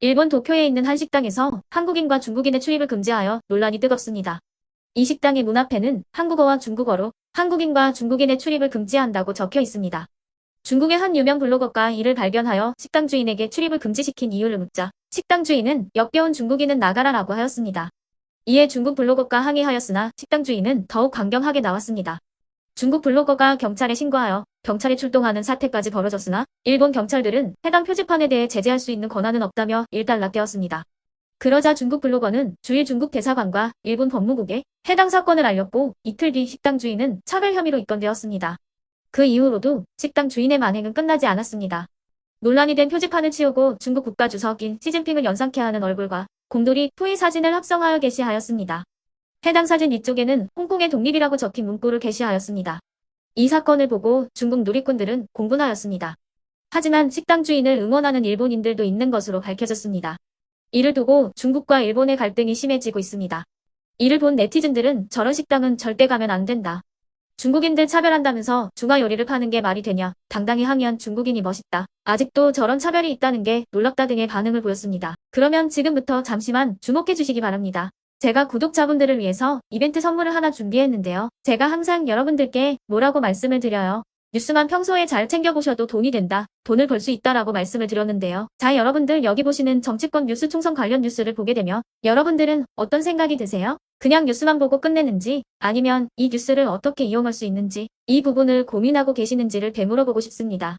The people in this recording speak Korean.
일본 도쿄에 있는 한 식당에서 한국인과 중국인의 출입을 금지하여 논란이 뜨겁습니다. 이 식당의 문 앞에는 한국어와 중국어로 한국인과 중국인의 출입을 금지한다고 적혀 있습니다. 중국의 한 유명 블로거가 이를 발견하여 식당 주인에게 출입을 금지시킨 이유를 묻자 식당 주인은 역겨운 중국인은 나가라라고 하였습니다. 이에 중국 블로거가 항의하였으나 식당 주인은 더욱 강경하게 나왔습니다. 중국 블로거가 경찰에 신고하여 경찰이 출동하는 사태까지 벌어졌으나 일본 경찰들은 해당 표지판에 대해 제재할 수 있는 권한은 없다며 일단락되었습니다. 그러자 중국 블로거는 주일 중국 대사관과 일본 법무국에 해당 사건을 알렸고 이틀 뒤 식당 주인은 차별 혐의로 입건되었습니다. 그 이후로도 식당 주인의 만행은 끝나지 않았습니다. 논란이 된 표지판을 치우고 중국 국가주석인 시진핑을 연상케 하는 얼굴과 곰돌이 푸이 사진을 합성하여 게시하였습니다. 해당 사진 위쪽에는 홍콩의 독립이라고 적힌 문구를 게시하였습니다. 이 사건을 보고 중국 누리꾼들은 공분하였습니다. 하지만 식당 주인을 응원하는 일본인들도 있는 것으로 밝혀졌습니다. 이를 두고 중국과 일본의 갈등이 심해지고 있습니다. 이를 본 네티즌들은 저런 식당은 절대 가면 안 된다. 중국인들 차별한다면서 중화 요리를 파는 게 말이 되냐. 당당히 항의한 중국인이 멋있다. 아직도 저런 차별이 있다는 게 놀랍다 등의 반응을 보였습니다. 그러면 지금부터 잠시만 주목해 주시기 바랍니다. 제가 구독자분들을 위해서 이벤트 선물을 하나 준비했는데요. 제가 항상 여러분들께 뭐라고 말씀을 드려요. 뉴스만 평소에 잘 챙겨보셔도 돈이 된다. 돈을 벌 수 있다라고 말씀을 드렸는데요. 자, 여러분들 여기 보시는 정치권 뉴스 총선 관련 뉴스를 보게 되면 여러분들은 어떤 생각이 드세요? 그냥 뉴스만 보고 끝내는지 아니면 이 뉴스를 어떻게 이용할 수 있는지 이 부분을 고민하고 계시는지를 되물어보고 싶습니다.